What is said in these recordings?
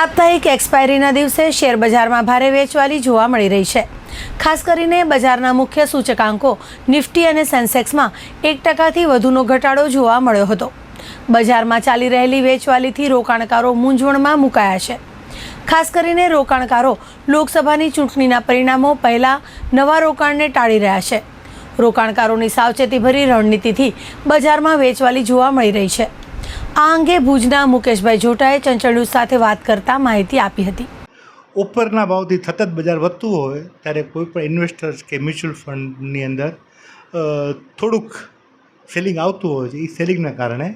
સાપ્તાહિક એક્સપાયરીના દિવસે શેર બજારમાં ભારે વેચવાલી જોવા મળી રહી છે. ખાસ કરીને બજારના મુખ્ય સૂચકાંકો નિફ્ટી અને સેન્સેક્સમાં એક ટકાથી વધુનો ઘટાડો જોવા મળ્યો હતો. બજારમાં ચાલી રહેલી વેચવાલીથી રોકાણકારો મૂંઝવણમાં મુકાયા છે. ખાસ કરીને રોકાણકારો લોકસભાની ચૂંટણીના પરિણામો પહેલાં નવા રોકાણને ટાળી રહ્યા છે. રોકાણકારોની સાવચેતીભરી રણનીતિથી બજારમાં વેચવાલી જોવા મળી રહી છે. આ અંગે ભુજના મુકેશભાઈ જોટાએ ચંચળ સાથે વાત કરતા માહિતી આપી હતી. ઉપરના ભાવથી સતત બજાર વધતું હોય ત્યારે કોઈ પણ ઇન્વેસ્ટર્સ કે મ્યુચ્યુઅલ ફંડની અંદર થોડુંક સેલિંગ આવતું હોય છે એ સેલિંગના કારણે.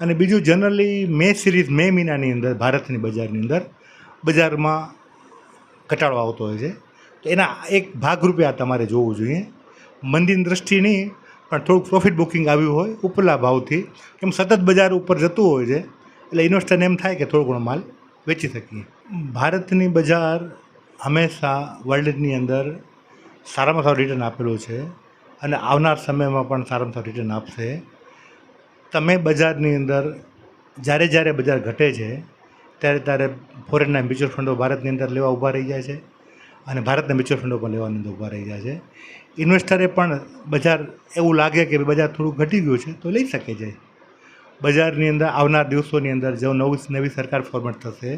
અને બીજું જનરલી મે સિરીઝ મે મહિનાની અંદર, ભારતની બજારની અંદર બજારમાં ઘટાડો આવતો હોય છે. તો એના એક ભાગરૂપે આ તમારે જોવું જોઈએ. મંદીની દ્રષ્ટિની પણ થોડુંક પ્રોફિટ બુકિંગ આવ્યું હોય, ઉપલા ભાવથી. કેમ સતત બજાર ઉપર જતું હોય છે, એટલે ઇન્વેસ્ટરને એમ થાય કે થોડો ઘણો માલ વેચી શકીએ. ભારતની બજાર હંમેશા વર્લ્ડની અંદર સારામાં સારું રિટર્ન આપેલું છે અને આવનાર સમયમાં પણ સારામાં સારું રિટર્ન આપશે. તમે બજારની અંદર જ્યારે જ્યારે બજાર ઘટે છે, ત્યારે ત્યારે ફોરેનના મ્યુચ્યુઅલ ફંડો ભારતની અંદર લેવા ઊભા રહી જાય છે. અને ભારતના મ્યુચ્યુઅલ ફંડો પણ લેવાની અંદર ઊભા રહી જાય છે. ઇન્વેસ્ટરે પણ બજાર એવું લાગે કે બજાર થોડું ઘટી ગયું છે, તો લઈ શકે છે. બજારની અંદર આવનાર દિવસોની અંદર જો નવું નવી સરકાર ફોર્મેટ થશે,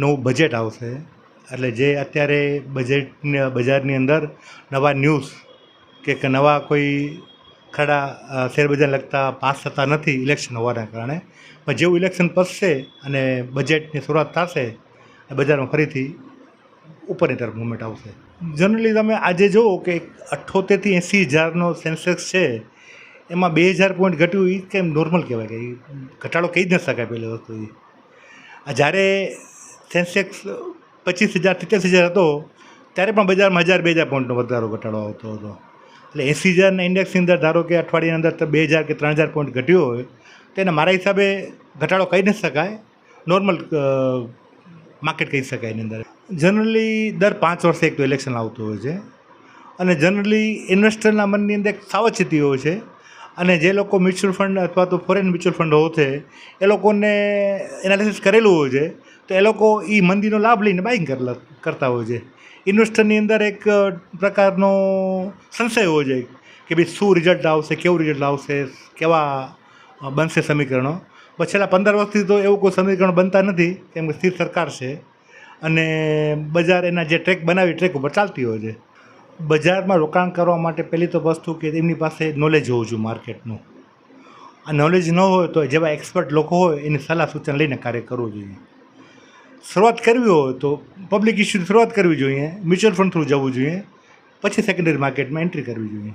નવું બજેટ આવશે, એટલે જે અત્યારે બજેટ બજારની અંદર નવા ન્યૂઝ કે કે નવા કોઈ ખરા શેરબજાર લગતા પાસ થતા નથી ઇલેક્શન હોવાના કારણે, પણ જેવું ઇલેક્શન પસશે અને બજેટની શરૂઆત થશે, બજારમાં ફરીથી ઉપરની તરફ મુવમેન્ટ આવશે. જનરલી તમે આજે જુઓ કે અઠ્ઠોતેરથી એંસી હજારનો સેન્સેક્સ છે. એમાં બે હજાર પોઈન્ટ ઘટ્યું એ કેમ નોર્મલ કહેવાય કે ઘટાડો કહી જ ન શકાય પહેલી વસ્તુ એ જ્યારે સેન્સેક્સ પચીસ હજાર સિત્તેર હજાર હતો, ત્યારે પણ બજારમાં હજાર બે હજાર પોઈન્ટનો વધારો ઘટાડો આવતો હતો. એટલે એંસી હજારના ઇન્ડેક્સની અંદર ધારો કે અઠવાડિયાની અંદર બે હજાર કે ત્રણ હજાર પોઈન્ટ ઘટ્યો હોય, તો એને મારા હિસાબે ઘટાડો કહી ન શકાય. નોર્મલ માર્કેટ કહી શકાય એની અંદર. જનરલી દર પાંચ વર્ષે એક તો ઇલેક્શન આવતું હોય છે. અને જનરલી ઇન્વેસ્ટરના મનની અંદર એક સાવચેતી હોય છે. અને જે લોકો મ્યુચ્યુઅલ ફંડ અથવા તો ફોરેન મ્યુચ્યુઅલ ફંડ હોય છે, એ લોકોને એનાલિસિસ કરેલું હોય છે, તો એ લોકો એ મંદીનો લાભ લઈને બાઇંગ કરતા હોય છે. ઇન્વેસ્ટરની અંદર એક પ્રકારનો સંશય હોય છે કે ભાઈ શું રિઝલ્ટ આવશે, કેવું રિઝલ્ટ આવશે, કેવા બનશે સમીકરણો. પણ છેલ્લા પંદર વર્ષથી તો એવું કોઈ સમીકરણ બનતા નથી, કેમ કે સ્થિર સરકાર છે. અને બજાર એના જે ટ્રેક બનાવી, ટ્રેક ઉપર ચાલતી હોય છે. બજારમાં રોકાણ કરવા માટે પહેલી તો વસ્તુ કે એમની પાસે નોલેજ હોવું જોઈએ માર્કેટનું. આ નોલેજ ન હોય તો જેવા એક્સપર્ટ લોકો હોય, એની સલાહ સૂચન લઈને કાર્ય કરવું જોઈએ. શરૂઆત કરવી હોય તો પબ્લિક ઇસ્યુથી શરૂઆત કરવી જોઈએ મ્યુચ્યુઅલ ફંડ થ્રુ જવું જોઈએ, પછી સેકન્ડરી માર્કેટમાં એન્ટ્રી કરવી જોઈએ.